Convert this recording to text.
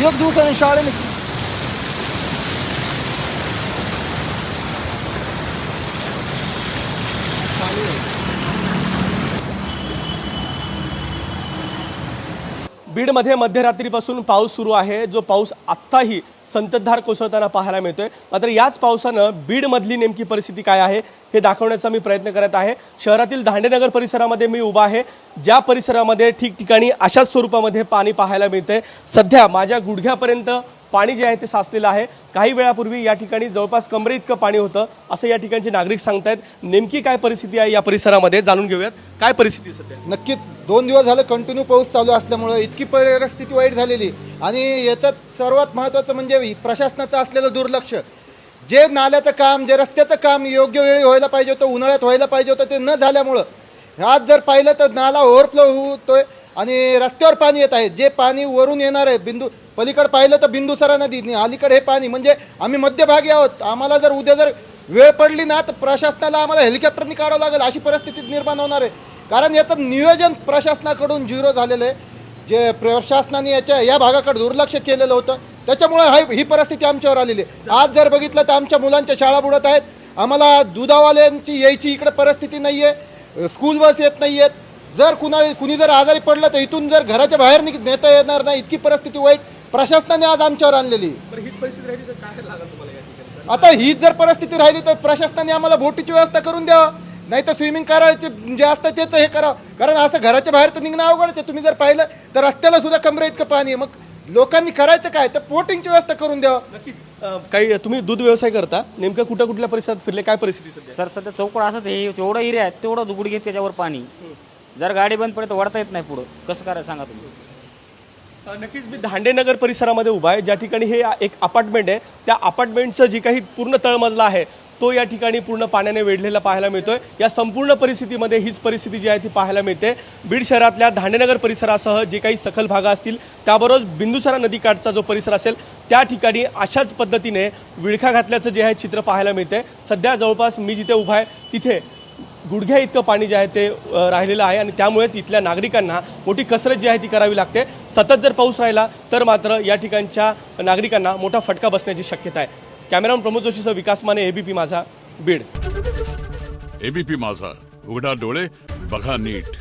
يبدو كان شعرنك Thank you. बीडमध्ये मध्यरात्रीपासून पाऊस सुरू आहे. जो पाऊस आत्ताही संततधार कोसळताना पाहायला मिळतोय. मात्र याच पावसानं बीडमधली नेमकी परिस्थिती काय आहे हे दाखवण्याचा मी प्रयत्न करत आहे. शहरातील दांडेनगर परिसरामध्ये मी उभा आहे. ज्या परिसरामध्ये ठिकठिकाणी अशाच स्वरूपामध्ये पाणी पाहायला मिळतंय. सध्या माझ्या गुडघ्यापर्यंत पाणी जे आहे ते साचलेलं आहे. काही वेळापूर्वी या ठिकाणी जवळपास कमरे इतकं पाणी होतं असं या ठिकाणचे नागरिक सांगतायत. नेमकी काय परिस्थिती आहे या परिसरामध्ये? जाणून घेऊयात. काय परिस्थिती सध्या? नक्कीच दोन दिवस झालं कंटिन्यू पाऊस चालू असल्यामुळं इतकी परिस्थिती वाईट झालेली. आणि याच्यात सर्वात महत्त्वाचं म्हणजे प्रशासनाचं असलेलं दुर्लक्ष. जे नाल्याचं काम जे रस्त्याचं काम योग्य वेळी व्हायला पाहिजे होतं उन्हाळ्यात व्हायला पाहिजे होतं ते न झाल्यामुळं आज जर पाहिलं तर नाला ओव्हरफ्लो होतोय. आणि रस्त्यावर पाणी येत आहे. जे पाणी वरून येणार आहे बिंदू पलीकडे पाहिलं तर बिंदुसरा नदी अलीकडे हे पाणी. म्हणजे आम्ही मध्यभागी आहोत. आम्हाला जर उद्या जर वेळ पडली ना तर प्रशासनाला आम्हाला हेलिकॉप्टरनी काढावं लागेल. अशी परिस्थिती निर्माण होणार आहे. कारण याचं नियोजन प्रशासनाकडून झिरो झालेलं आहे. जे प्रशासनाने याच्या या भागाकडे दुर्लक्ष केलेलं होतं. त्याच्यामुळे हा ही परिस्थिती आमच्यावर आलेली आहे. आज जर बघितलं तर आमच्या मुलांच्या शाळा बुडत आहेत. आम्हाला दुधावाल्यांची यायची इकडे परिस्थिती नाही आहे स्कूल बस येत नाही आहेत जर कुणा कुणी जर आजारी पडलं तर इथून जर घराच्या बाहेर निघ नेता येणार नाही इतकी परिस्थिती वाईट प्रशासनाने आज आमच्यावर आणलेली. आहे. बरं हीच परिस्थिती राहिली तर काय लागेल तुम्हाला या ठिकाणी? आता हीच जर परिस्थिती राहिली तर प्रशासनाने आम्हाला बोटीची व्यवस्था करून द्यावं. नाही तर स्विमिंग करायचे जे असतं त्याच हे करावं. कारण असं घराच्या बाहेर तर निघणं अवघडच आहे. तुम्ही जर पाहिलं तर रस्त्याला सुद्धा कमरे इतकं पाणी आहे. मग लोकांनी करायचं काय? तर बोटिंगची व्यवस्था करून द्यावं. काही तुम्ही दूध व्यवसाय करता. नेमकं कुठं कुठल्या परिसरात फिरले? काय परिस्थिती सध्या? सर सध्या चौकड असंच आहे. तेवढं एरिया आहे तेवढं दुगड घेत त्याच्यावर पाणी. जर गाडी बंद पडली तर वडता येत नाही पुढं. कसं करायचं सांगा तुम्ही? नक्कीच मी धांडेनगर परिसरामध्ये उभा आहे. ज्या ठिकाणी हे एक अपार्टमेंट आहे त्या अपार्टमेंटचं जी काही पूर्ण तळमजला आहे तो या ठिकाणी पूर्ण पाण्याने वेढलेला पाहायला मिळतोय. या संपूर्ण परिस्थितीमध्ये हीच परिस्थिती जी आहे ती पाहायला मिळते. बीड शहरातल्या धांडेनगर परिसरासह जे काही सखल भागा असतील त्याबरोबर बिंदुसरा नदीकाठचा जो परिसर असेल त्या ठिकाणी अशाच पद्धतीने विळखा घातल्याचं जे आहे चित्र पाहायला मिळते सध्या जवळपास मी जिथे उभा आहे तिथे गुडघ्या इतकं पाणी जे आहे ते राहिलेलं आहे आणि त्यामुळेच इथल्या नागरिकांना मोठी कसरत जी आहे ती करावी लागते. सतत जर पाऊस राहिला तर मात्र या ठिकाणच्या नागरिकांना मोठा फटका बसण्याची शक्यता आहे. कॅमेरामन प्रमोद जोशीसह विकास माने एबीपी माझा बीड. एबीपी माझा उघडा डोळे बघा नीट.